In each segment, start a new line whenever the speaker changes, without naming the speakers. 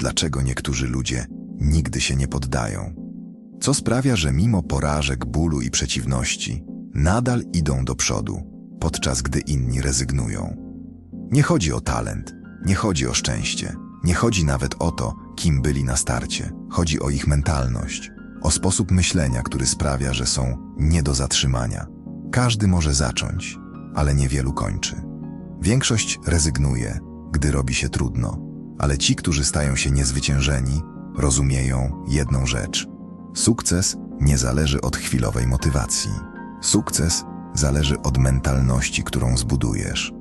dlaczego niektórzy ludzie nigdy się nie poddają. Co sprawia, że mimo porażek, bólu i przeciwności, nadal idą do przodu, podczas gdy inni rezygnują. Nie chodzi o talent, nie chodzi o szczęście, nie chodzi nawet o to, kim byli na starcie. Chodzi o ich mentalność, o sposób myślenia, który sprawia, że są nie do zatrzymania. Każdy może zacząć, ale niewielu kończy. Większość rezygnuje, gdy robi się trudno, ale ci, którzy stają się niezwyciężeni, rozumieją jedną rzecz. Sukces nie zależy od chwilowej motywacji. Sukces zależy od mentalności, którą zbudujesz.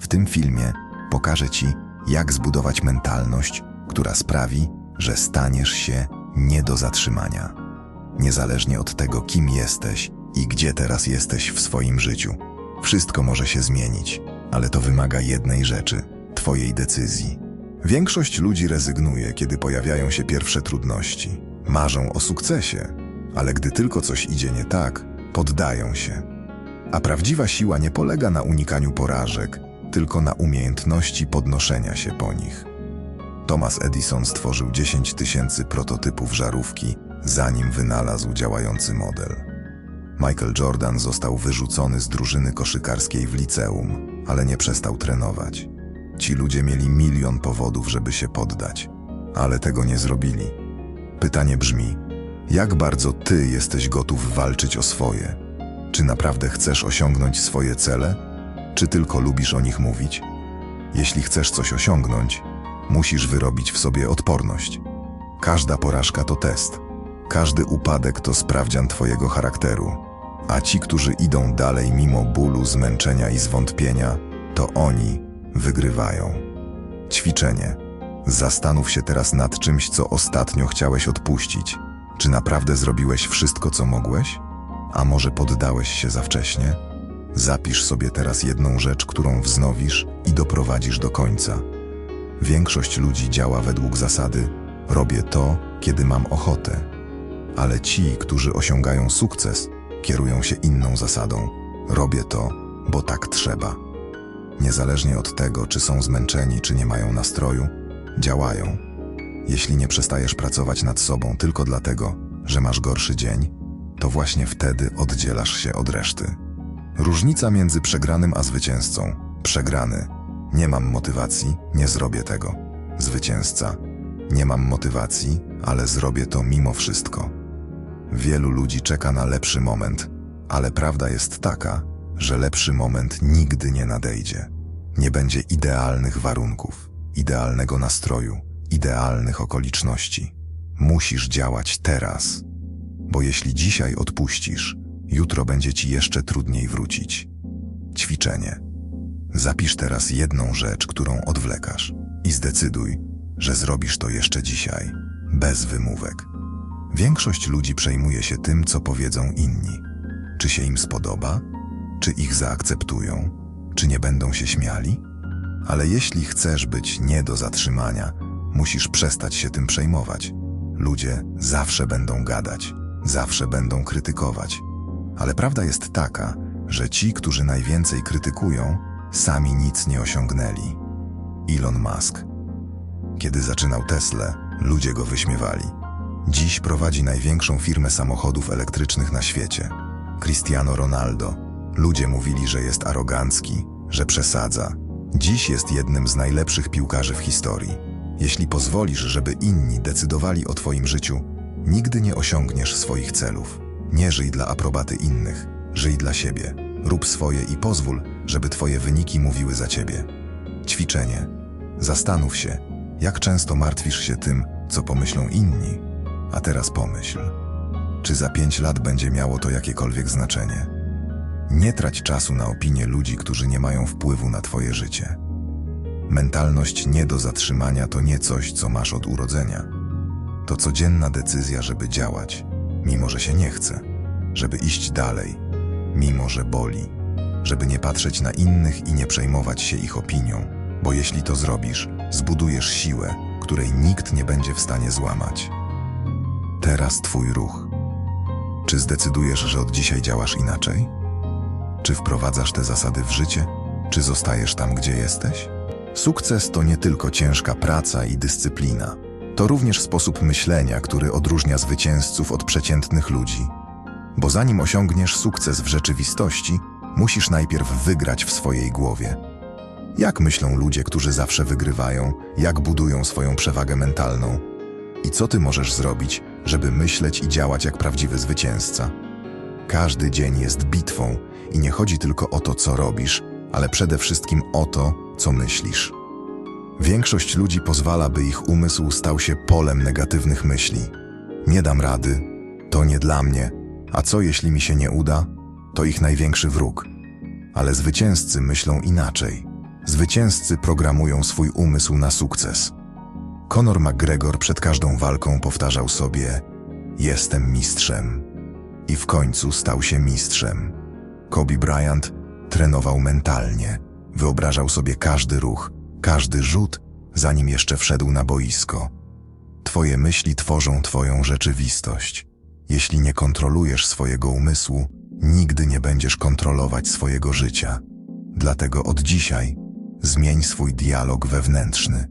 W tym filmie pokażę Ci, jak zbudować mentalność, która sprawi, że staniesz się nie do zatrzymania. Niezależnie od tego, kim jesteś i gdzie teraz jesteś w swoim życiu. Wszystko może się zmienić, ale to wymaga jednej rzeczy Twojej decyzji. Większość ludzi rezygnuje, kiedy pojawiają się pierwsze trudności. Marzą o sukcesie, ale gdy tylko coś idzie nie tak, poddają się. A prawdziwa siła nie polega na unikaniu porażek, tylko na umiejętności podnoszenia się po nich. Thomas Edison stworzył 10 tysięcy prototypów żarówki, zanim wynalazł działający model. Michael Jordan został wyrzucony z drużyny koszykarskiej w liceum, ale nie przestał trenować. Ci ludzie mieli milion powodów, żeby się poddać, ale tego nie zrobili. Pytanie brzmi: jak bardzo ty jesteś gotów walczyć o swoje? Czy naprawdę chcesz osiągnąć swoje cele, czy tylko lubisz o nich mówić? Jeśli chcesz coś osiągnąć, musisz wyrobić w sobie odporność. Każda porażka to test, każdy upadek to sprawdzian twojego charakteru, a ci, którzy idą dalej mimo bólu, zmęczenia i zwątpienia, to oni wygrywają. Ćwiczenie. Zastanów się teraz nad czymś, co ostatnio chciałeś odpuścić. Czy naprawdę zrobiłeś wszystko, co mogłeś? A może poddałeś się za wcześnie? Zapisz sobie teraz jedną rzecz, którą wznowisz i doprowadzisz do końca. Większość ludzi działa według zasady: robię to, kiedy mam ochotę. Ale ci, którzy osiągają sukces, kierują się inną zasadą: robię to, bo tak trzeba. Niezależnie od tego, czy są zmęczeni, czy nie mają nastroju, działają. Jeśli nie przestajesz pracować nad sobą tylko dlatego, że masz gorszy dzień, to właśnie wtedy oddzielasz się od reszty. Różnica między przegranym a zwycięzcą. Przegrany. Nie mam motywacji, nie zrobię tego. Zwycięzca. Nie mam motywacji, ale zrobię to mimo wszystko. Wielu ludzi czeka na lepszy moment, ale prawda jest taka, że lepszy moment nigdy nie nadejdzie. Nie będzie idealnych warunków, idealnego nastroju, idealnych okoliczności. Musisz działać teraz, bo jeśli dzisiaj odpuścisz, jutro będzie ci jeszcze trudniej wrócić. Ćwiczenie. Zapisz teraz jedną rzecz, którą odwlekasz i zdecyduj, że zrobisz to jeszcze dzisiaj, bez wymówek. Większość ludzi przejmuje się tym, co powiedzą inni. Czy się im spodoba? Czy ich zaakceptują? Czy nie będą się śmiali? Ale jeśli chcesz być nie do zatrzymania, musisz przestać się tym przejmować. Ludzie zawsze będą gadać, zawsze będą krytykować. Ale prawda jest taka, że ci, którzy najwięcej krytykują, sami nic nie osiągnęli. Elon Musk. Kiedy zaczynał Tesla, ludzie go wyśmiewali. Dziś prowadzi największą firmę samochodów elektrycznych na świecie. Cristiano Ronaldo. Ludzie mówili, że jest arogancki, że przesadza. Dziś jest jednym z najlepszych piłkarzy w historii. Jeśli pozwolisz, żeby inni decydowali o Twoim życiu, nigdy nie osiągniesz swoich celów. Nie żyj dla aprobaty innych, żyj dla siebie. Rób swoje i pozwól, żeby Twoje wyniki mówiły za Ciebie. Ćwiczenie. Zastanów się, jak często martwisz się tym, co pomyślą inni. A teraz pomyśl, czy za pięć lat będzie miało to jakiekolwiek znaczenie? Nie trać czasu na opinie ludzi, którzy nie mają wpływu na Twoje życie. Mentalność nie do zatrzymania to nie coś, co masz od urodzenia. To codzienna decyzja, żeby działać, mimo że się nie chce, żeby iść dalej, mimo że boli, żeby nie patrzeć na innych i nie przejmować się ich opinią, bo jeśli to zrobisz, zbudujesz siłę, której nikt nie będzie w stanie złamać. Teraz Twój ruch. Czy zdecydujesz, że od dzisiaj działasz inaczej? Czy wprowadzasz te zasady w życie, czy zostajesz tam, gdzie jesteś? Sukces to nie tylko ciężka praca i dyscyplina. To również sposób myślenia, który odróżnia zwycięzców od przeciętnych ludzi. Bo zanim osiągniesz sukces w rzeczywistości, musisz najpierw wygrać w swojej głowie. Jak myślą ludzie, którzy zawsze wygrywają, jak budują swoją przewagę mentalną? I co ty możesz zrobić, żeby myśleć i działać jak prawdziwy zwycięzca? Każdy dzień jest bitwą i nie chodzi tylko o to, co robisz, ale przede wszystkim o to, co myślisz. Większość ludzi pozwala, by ich umysł stał się polem negatywnych myśli. Nie dam rady, to nie dla mnie, a co jeśli mi się nie uda? To ich największy wróg. Ale zwycięzcy myślą inaczej. Zwycięzcy programują swój umysł na sukces. Conor McGregor przed każdą walką powtarzał sobie: Jestem mistrzem. I w końcu stał się mistrzem. Kobe Bryant trenował mentalnie. Wyobrażał sobie każdy ruch, każdy rzut, zanim jeszcze wszedł na boisko. Twoje myśli tworzą Twoją rzeczywistość. Jeśli nie kontrolujesz swojego umysłu, nigdy nie będziesz kontrolować swojego życia. Dlatego od dzisiaj zmień swój dialog wewnętrzny.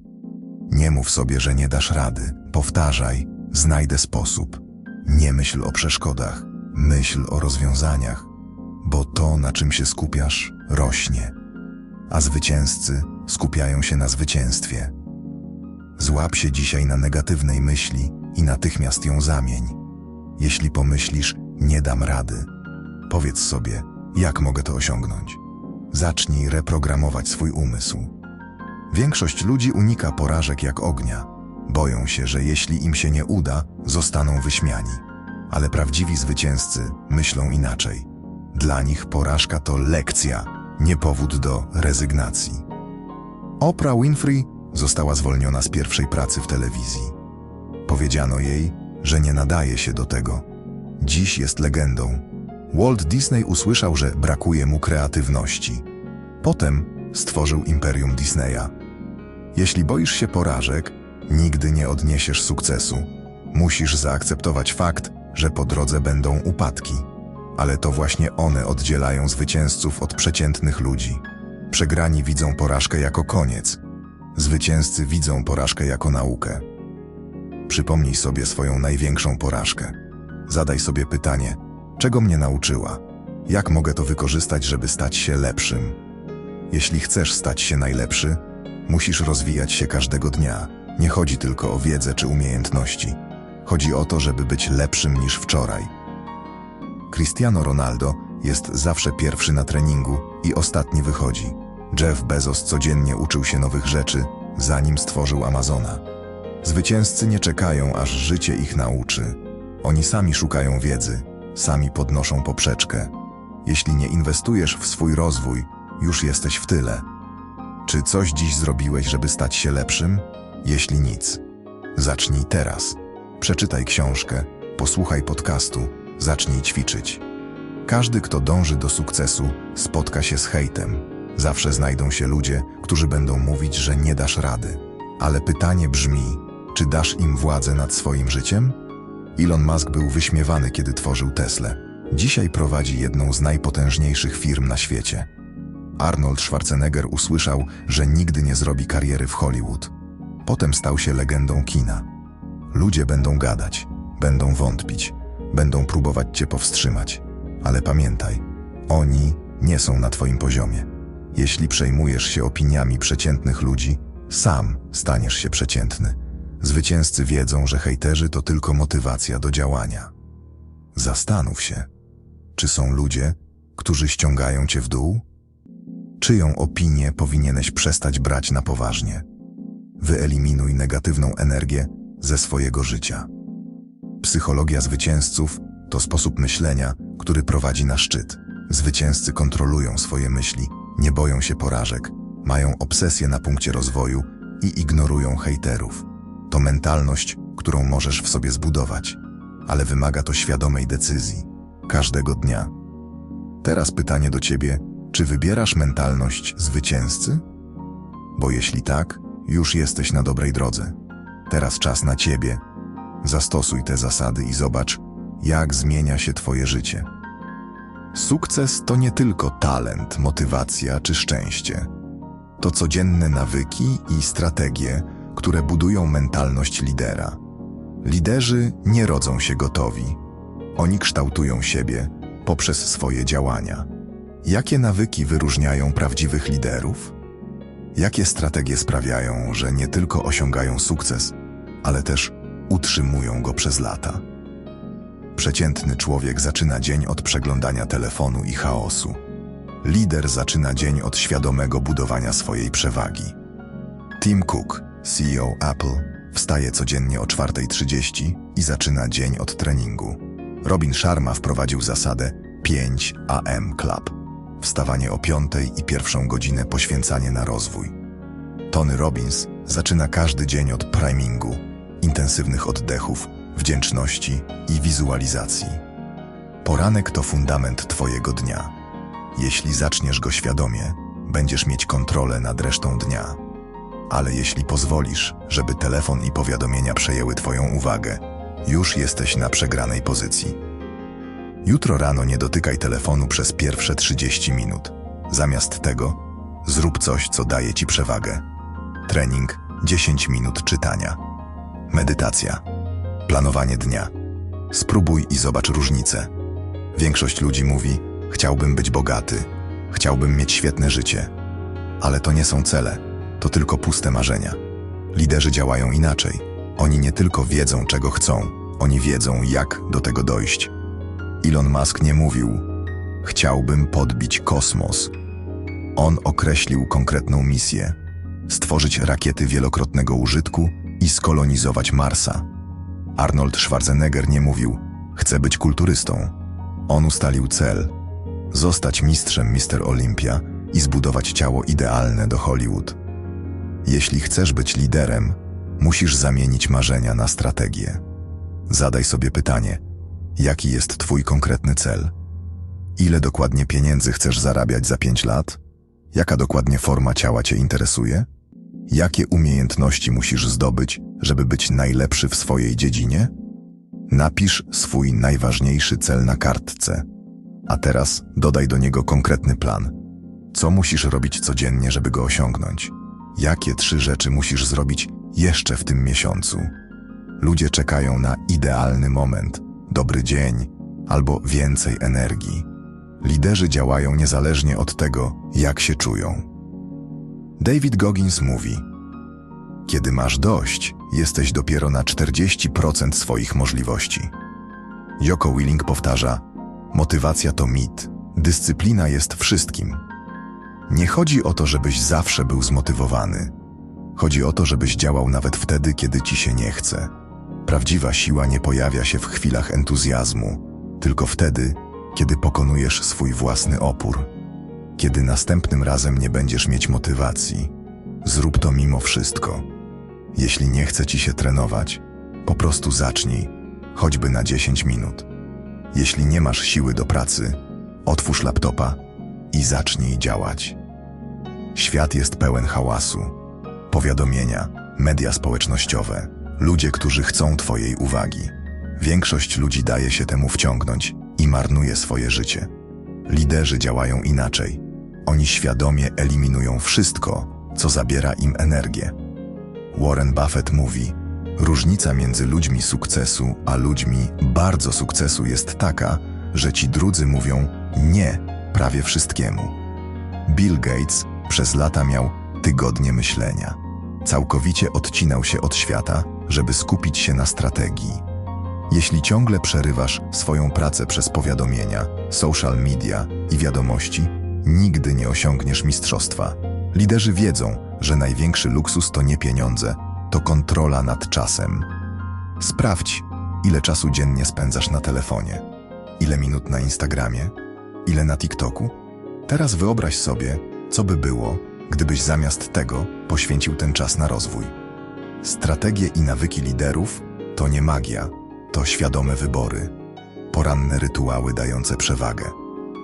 Nie mów sobie, że nie dasz rady. Powtarzaj, znajdę sposób. Nie myśl o przeszkodach, myśl o rozwiązaniach, bo to, na czym się skupiasz, rośnie. A zwycięzcy skupiają się na zwycięstwie. Złap się dzisiaj na negatywnej myśli i natychmiast ją zamień. Jeśli pomyślisz, nie dam rady, powiedz sobie, jak mogę to osiągnąć. Zacznij reprogramować swój umysł. Większość ludzi unika porażek jak ognia. Boją się, że jeśli im się nie uda, zostaną wyśmiani. Ale prawdziwi zwycięzcy myślą inaczej. Dla nich porażka to lekcja, nie powód do rezygnacji. Oprah Winfrey została zwolniona z pierwszej pracy w telewizji. Powiedziano jej, że nie nadaje się do tego. Dziś jest legendą. Walt Disney usłyszał, że brakuje mu kreatywności. Potem stworzył imperium Disneya. Jeśli boisz się porażek, nigdy nie odniesiesz sukcesu. Musisz zaakceptować fakt, że po drodze będą upadki. Ale to właśnie one oddzielają zwycięzców od przeciętnych ludzi. Przegrani widzą porażkę jako koniec. Zwycięzcy widzą porażkę jako naukę. Przypomnij sobie swoją największą porażkę. Zadaj sobie pytanie, czego mnie nauczyła? Jak mogę to wykorzystać, żeby stać się lepszym? Jeśli chcesz stać się najlepszy, musisz rozwijać się każdego dnia. Nie chodzi tylko o wiedzę czy umiejętności. Chodzi o to, żeby być lepszym niż wczoraj. Cristiano Ronaldo jest zawsze pierwszy na treningu i ostatni wychodzi. Jeff Bezos codziennie uczył się nowych rzeczy, zanim stworzył Amazona. Zwycięzcy nie czekają, aż życie ich nauczy. Oni sami szukają wiedzy, sami podnoszą poprzeczkę. Jeśli nie inwestujesz w swój rozwój, już jesteś w tyle. Czy coś dziś zrobiłeś, żeby stać się lepszym? Jeśli nic, zacznij teraz. Przeczytaj książkę, posłuchaj podcastu, zacznij ćwiczyć. Każdy, kto dąży do sukcesu, spotka się z hejtem. Zawsze znajdą się ludzie, którzy będą mówić, że nie dasz rady. Ale pytanie brzmi, czy dasz im władzę nad swoim życiem? Elon Musk był wyśmiewany, kiedy tworzył Teslę. Dzisiaj prowadzi jedną z najpotężniejszych firm na świecie. Arnold Schwarzenegger usłyszał, że nigdy nie zrobi kariery w Hollywood. Potem stał się legendą kina. Ludzie będą gadać, będą wątpić, będą próbować cię powstrzymać. Ale pamiętaj, oni nie są na twoim poziomie. Jeśli przejmujesz się opiniami przeciętnych ludzi, sam staniesz się przeciętny. Zwycięzcy wiedzą, że hejterzy to tylko motywacja do działania. Zastanów się, czy są ludzie, którzy ściągają cię w dół? Czyją opinię powinieneś przestać brać na poważnie? Wyeliminuj negatywną energię ze swojego życia. Psychologia zwycięzców to sposób myślenia, który prowadzi na szczyt. Zwycięzcy kontrolują swoje myśli, nie boją się porażek, mają obsesję na punkcie rozwoju i ignorują hejterów. To mentalność, którą możesz w sobie zbudować, ale wymaga to świadomej decyzji, każdego dnia. Teraz pytanie do ciebie, czy wybierasz mentalność zwycięzcy? Bo jeśli tak, już jesteś na dobrej drodze. Teraz czas na ciebie. Zastosuj te zasady i zobacz, jak zmienia się twoje życie. Sukces to nie tylko talent, motywacja czy szczęście. To codzienne nawyki i strategie, które budują mentalność lidera. Liderzy nie rodzą się gotowi. Oni kształtują siebie poprzez swoje działania. Jakie nawyki wyróżniają prawdziwych liderów? Jakie strategie sprawiają, że nie tylko osiągają sukces, ale też utrzymują go przez lata? Przeciętny człowiek zaczyna dzień od przeglądania telefonu i chaosu. Lider zaczyna dzień od świadomego budowania swojej przewagi. Tim Cook, CEO Apple, wstaje codziennie o 4.30 i zaczyna dzień od treningu. Robin Sharma wprowadził zasadę 5 AM Club. Wstawanie o 5 i pierwszą godzinę poświęcanie na rozwój. Tony Robbins zaczyna każdy dzień od primingu, intensywnych oddechów, wdzięczności i wizualizacji. Poranek to fundament Twojego dnia. Jeśli zaczniesz go świadomie, będziesz mieć kontrolę nad resztą dnia. Ale jeśli pozwolisz, żeby telefon i powiadomienia przejęły Twoją uwagę, już jesteś na przegranej pozycji. Jutro rano nie dotykaj telefonu przez pierwsze 30 minut. Zamiast tego, zrób coś, co daje Ci przewagę. Trening 10 minut czytania. Medytacja. Planowanie dnia. Spróbuj i zobacz różnicę. Większość ludzi mówi: Chciałbym być bogaty, chciałbym mieć świetne życie. Ale to nie są cele, to tylko puste marzenia. Liderzy działają inaczej. Oni nie tylko wiedzą, czego chcą, oni wiedzą, jak do tego dojść. Elon Musk nie mówił: Chciałbym podbić kosmos. On określił konkretną misję: stworzyć rakiety wielokrotnego użytku i skolonizować Marsa. Arnold Schwarzenegger nie mówił: Chcę być kulturystą. On ustalił cel: zostać mistrzem Mister Olympia i zbudować ciało idealne do Hollywood. Jeśli chcesz być liderem, musisz zamienić marzenia na strategię. Zadaj sobie pytanie: jaki jest Twój konkretny cel? Ile dokładnie pieniędzy chcesz zarabiać za 5 lat? Jaka dokładnie forma ciała Cię interesuje? Jakie umiejętności musisz zdobyć, żeby być najlepszy w swojej dziedzinie? Napisz swój najważniejszy cel na kartce, a teraz dodaj do niego konkretny plan. Co musisz robić codziennie, żeby go osiągnąć? Jakie trzy rzeczy musisz zrobić jeszcze w tym miesiącu? Ludzie czekają na idealny moment, dobry dzień albo więcej energii. Liderzy działają niezależnie od tego, jak się czują. David Goggins mówi: Kiedy masz dość, jesteś dopiero na 40% swoich możliwości. Joko Willing powtarza: Motywacja to mit, dyscyplina jest wszystkim. Nie chodzi o to, żebyś zawsze był zmotywowany. Chodzi o to, żebyś działał nawet wtedy, kiedy ci się nie chce. Prawdziwa siła nie pojawia się w chwilach entuzjazmu, tylko wtedy, kiedy pokonujesz swój własny opór. Kiedy następnym razem nie będziesz mieć motywacji, zrób to mimo wszystko. Jeśli nie chce ci się trenować, po prostu zacznij, choćby na 10 minut. Jeśli nie masz siły do pracy, otwórz laptopa i zacznij działać. Świat jest pełen hałasu, powiadomienia, media społecznościowe, ludzie, którzy chcą Twojej uwagi. Większość ludzi daje się temu wciągnąć i marnuje swoje życie. Liderzy działają inaczej. Oni świadomie eliminują wszystko, co zabiera im energię. Warren Buffett mówi: Różnica między ludźmi sukcesu a ludźmi bardzo sukcesu jest taka, że ci drudzy mówią nie prawie wszystkiemu. Bill Gates przez lata miał tygodnie myślenia. Całkowicie odcinał się od świata, żeby skupić się na strategii. Jeśli ciągle przerywasz swoją pracę przez powiadomienia, social media i wiadomości, nigdy nie osiągniesz mistrzostwa. Liderzy wiedzą, że największy luksus to nie pieniądze, to kontrola nad czasem. Sprawdź, ile czasu dziennie spędzasz na telefonie, ile minut na Instagramie, ile na TikToku. Teraz wyobraź sobie, co by było, gdybyś zamiast tego poświęcił ten czas na rozwój. Strategie i nawyki liderów to nie magia, to świadome wybory, poranne rytuały dające przewagę,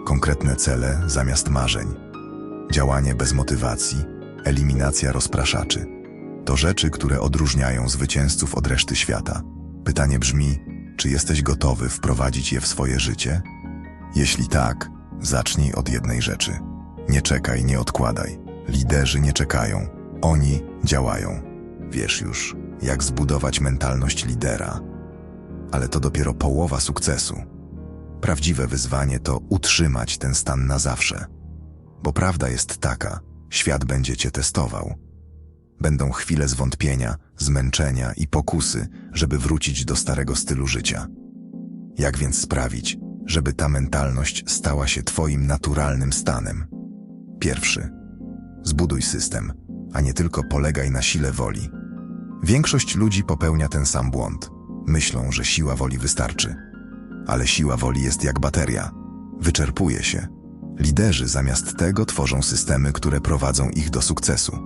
konkretne cele zamiast marzeń, działanie bez motywacji, eliminacja rozpraszaczy. To rzeczy, które odróżniają zwycięzców od reszty świata. Pytanie brzmi, czy jesteś gotowy wprowadzić je w swoje życie? Jeśli tak, zacznij od jednej rzeczy. Nie czekaj, nie odkładaj. Liderzy nie czekają, oni działają. Wiesz już, jak zbudować mentalność lidera. Ale to dopiero połowa sukcesu. Prawdziwe wyzwanie to utrzymać ten stan na zawsze. Bo prawda jest taka, świat będzie cię testował. Będą chwile zwątpienia, zmęczenia i pokusy, żeby wrócić do starego stylu życia. Jak więc sprawić, żeby ta mentalność stała się twoim naturalnym stanem? Pierwszy. Zbuduj system, a nie tylko polegaj na sile woli. Większość ludzi popełnia ten sam błąd. Myślą, że siła woli wystarczy. Ale siła woli jest jak bateria. Wyczerpuje się. Liderzy zamiast tego tworzą systemy, które prowadzą ich do sukcesu.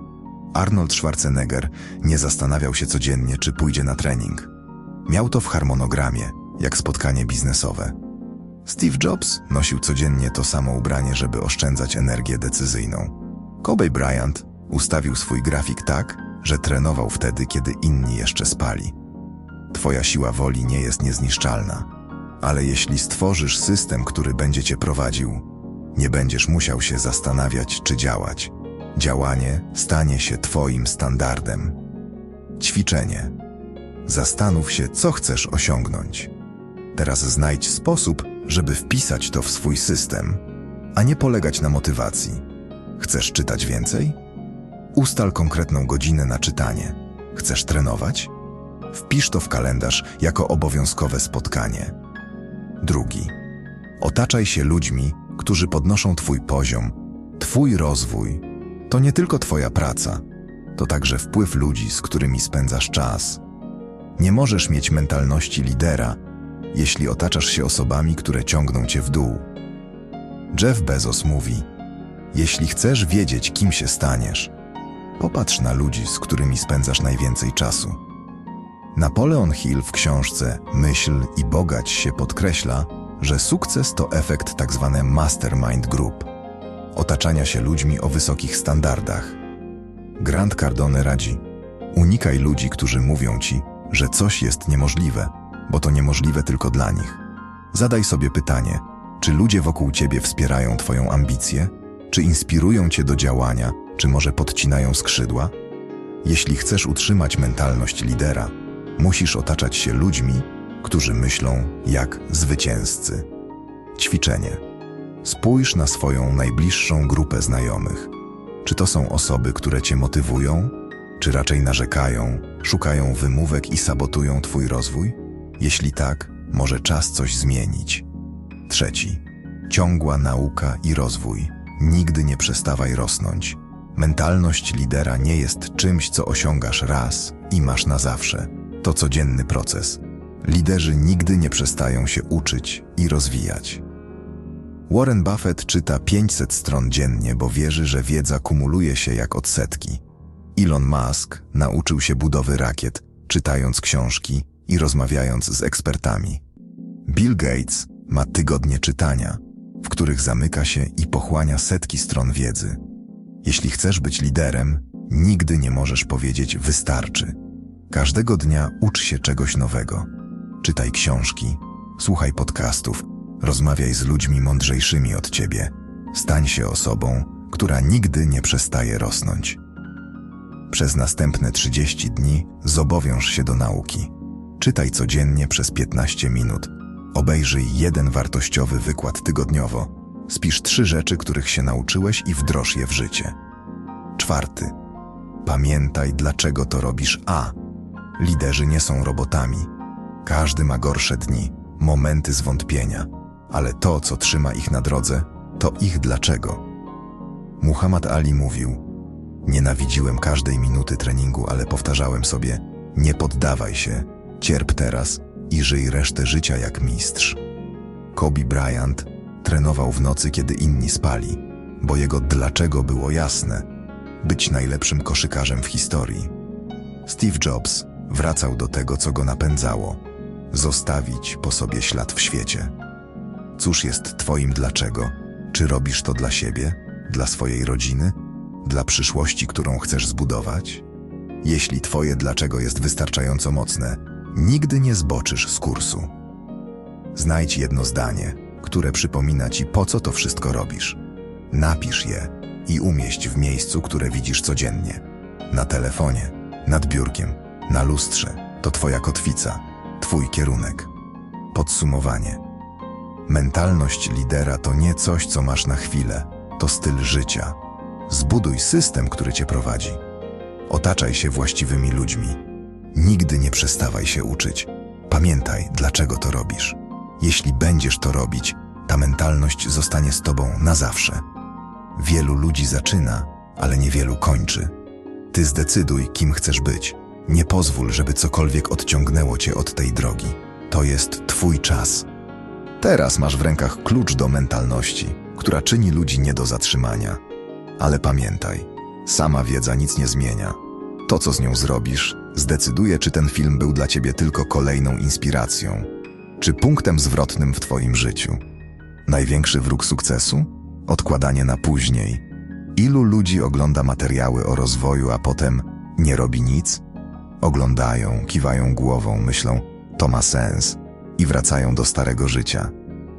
Arnold Schwarzenegger nie zastanawiał się codziennie, czy pójdzie na trening. Miał to w harmonogramie, jak spotkanie biznesowe. Steve Jobs nosił codziennie to samo ubranie, żeby oszczędzać energię decyzyjną. Kobe Bryant ustawił swój grafik tak, że trenował wtedy, kiedy inni jeszcze spali. Twoja siła woli nie jest niezniszczalna, ale jeśli stworzysz system, który będzie cię prowadził, nie będziesz musiał się zastanawiać, czy działać. Działanie stanie się Twoim standardem. Ćwiczenie. Zastanów się, co chcesz osiągnąć. Teraz znajdź sposób, żeby wpisać to w swój system, a nie polegać na motywacji. Chcesz czytać więcej? Ustal konkretną godzinę na czytanie. Chcesz trenować? Wpisz to w kalendarz jako obowiązkowe spotkanie. Drugi. Otaczaj się ludźmi, którzy podnoszą Twój poziom, Twój rozwój. To nie tylko Twoja praca, to także wpływ ludzi, z którymi spędzasz czas. Nie możesz mieć mentalności lidera, jeśli otaczasz się osobami, które ciągną cię w dół. Jeff Bezos mówi: Jeśli chcesz wiedzieć, kim się staniesz, popatrz na ludzi, z którymi spędzasz najwięcej czasu. Napoleon Hill w książce Myśl i bogać się podkreśla, że sukces to efekt tzw. mastermind group, otaczania się ludźmi o wysokich standardach. Grant Cardone radzi: unikaj ludzi, którzy mówią ci, że coś jest niemożliwe, bo to niemożliwe tylko dla nich. Zadaj sobie pytanie, czy ludzie wokół ciebie wspierają twoją ambicję, czy inspirują cię do działania, czy może podcinają skrzydła? Jeśli chcesz utrzymać mentalność lidera, musisz otaczać się ludźmi, którzy myślą jak zwycięzcy. Ćwiczenie. Spójrz na swoją najbliższą grupę znajomych. Czy to są osoby, które cię motywują, czy raczej narzekają, szukają wymówek i sabotują twój rozwój? Jeśli tak, może czas coś zmienić. Trzeci. Ciągła nauka i rozwój. Nigdy nie przestawaj rosnąć. Mentalność lidera nie jest czymś, co osiągasz raz i masz na zawsze. To codzienny proces. Liderzy nigdy nie przestają się uczyć i rozwijać. Warren Buffett czyta 500 stron dziennie, bo wierzy, że wiedza kumuluje się jak odsetki. Elon Musk nauczył się budowy rakiet, czytając książki i rozmawiając z ekspertami. Bill Gates ma tygodnie czytania, w których zamyka się i pochłania setki stron wiedzy. Jeśli chcesz być liderem, nigdy nie możesz powiedzieć wystarczy. Każdego dnia ucz się czegoś nowego. Czytaj książki, słuchaj podcastów, rozmawiaj z ludźmi mądrzejszymi od ciebie. Stań się osobą, która nigdy nie przestaje rosnąć. Przez następne 30 dni zobowiąż się do nauki. Czytaj codziennie przez 15 minut. Obejrzyj jeden wartościowy wykład tygodniowo. Spisz trzy rzeczy, których się nauczyłeś i wdroż je w życie. Czwarty. Pamiętaj, dlaczego to robisz A. Liderzy nie są robotami. Każdy ma gorsze dni, momenty zwątpienia, ale to, co trzyma ich na drodze, to ich dlaczego. Muhammad Ali mówił: Nienawidziłem każdej minuty treningu, ale powtarzałem sobie: Nie poddawaj się, cierp teraz i żyj resztę życia jak mistrz. Kobe Bryant trenował w nocy, kiedy inni spali, bo jego dlaczego było jasne być najlepszym koszykarzem w historii. Steve Jobs wracał do tego, co go napędzało zostawić po sobie ślad w świecie. Cóż jest Twoim dlaczego? Czy robisz to dla siebie, dla swojej rodziny, dla przyszłości, którą chcesz zbudować? Jeśli Twoje dlaczego jest wystarczająco mocne, nigdy nie zboczysz z kursu. Znajdź jedno zdanie, które przypomina Ci, po co to wszystko robisz. Napisz je i umieść w miejscu, które widzisz codziennie. Na telefonie, nad biurkiem, na lustrze. To twoja kotwica, twój kierunek. Podsumowanie. Mentalność lidera to nie coś, co masz na chwilę, to styl życia. Zbuduj system, który cię prowadzi. Otaczaj się właściwymi ludźmi. Nigdy nie przestawaj się uczyć. Pamiętaj, dlaczego to robisz. Jeśli będziesz to robić, ta mentalność zostanie z tobą na zawsze. Wielu ludzi zaczyna, ale niewielu kończy. Ty zdecyduj, kim chcesz być. Nie pozwól, żeby cokolwiek odciągnęło cię od tej drogi. To jest twój czas. Teraz masz w rękach klucz do mentalności, która czyni ludzi nie do zatrzymania. Ale pamiętaj, sama wiedza nic nie zmienia. To, co z nią zrobisz, zdecyduje, czy ten film był dla ciebie tylko kolejną inspiracją, czy punktem zwrotnym w twoim życiu. Największy wróg sukcesu? Odkładanie na później. Ilu ludzi ogląda materiały o rozwoju, a potem nie robi nic? Oglądają, kiwają głową, myślą, to ma sens i wracają do starego życia.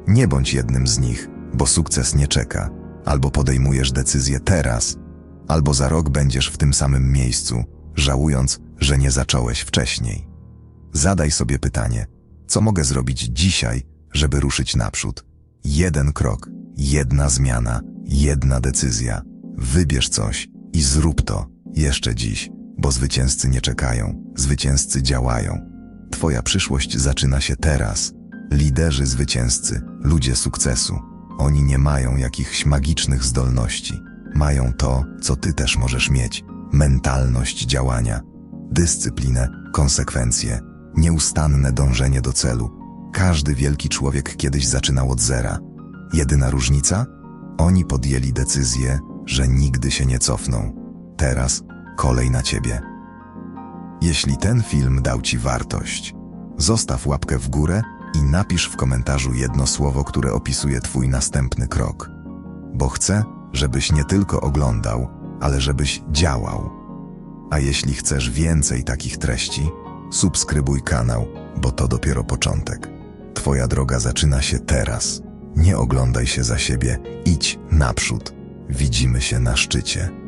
Nie bądź jednym z nich, bo sukces nie czeka. Albo podejmujesz decyzję teraz, albo za rok będziesz w tym samym miejscu, żałując, że nie zacząłeś wcześniej. Zadaj sobie pytanie, co mogę zrobić dzisiaj, żeby ruszyć naprzód? Jeden krok, jedna zmiana, jedna decyzja. Wybierz coś i zrób to jeszcze dziś, bo zwycięzcy nie czekają, zwycięzcy działają. Twoja przyszłość zaczyna się teraz. Liderzy zwycięzcy, ludzie sukcesu, oni nie mają jakichś magicznych zdolności. Mają to, co ty też możesz mieć: mentalność działania, dyscyplinę, konsekwencje, nieustanne dążenie do celu. Każdy wielki człowiek kiedyś zaczynał od zera. Jedyna różnica? Oni podjęli decyzję, że nigdy się nie cofną. Teraz kolej na ciebie. Jeśli ten film dał ci wartość, zostaw łapkę w górę i napisz w komentarzu jedno słowo, które opisuje twój następny krok. Bo chcę, żebyś nie tylko oglądał, ale żebyś działał. A jeśli chcesz więcej takich treści, subskrybuj kanał, bo to dopiero początek. Twoja droga zaczyna się teraz. Nie oglądaj się za siebie, idź naprzód. Widzimy się na szczycie.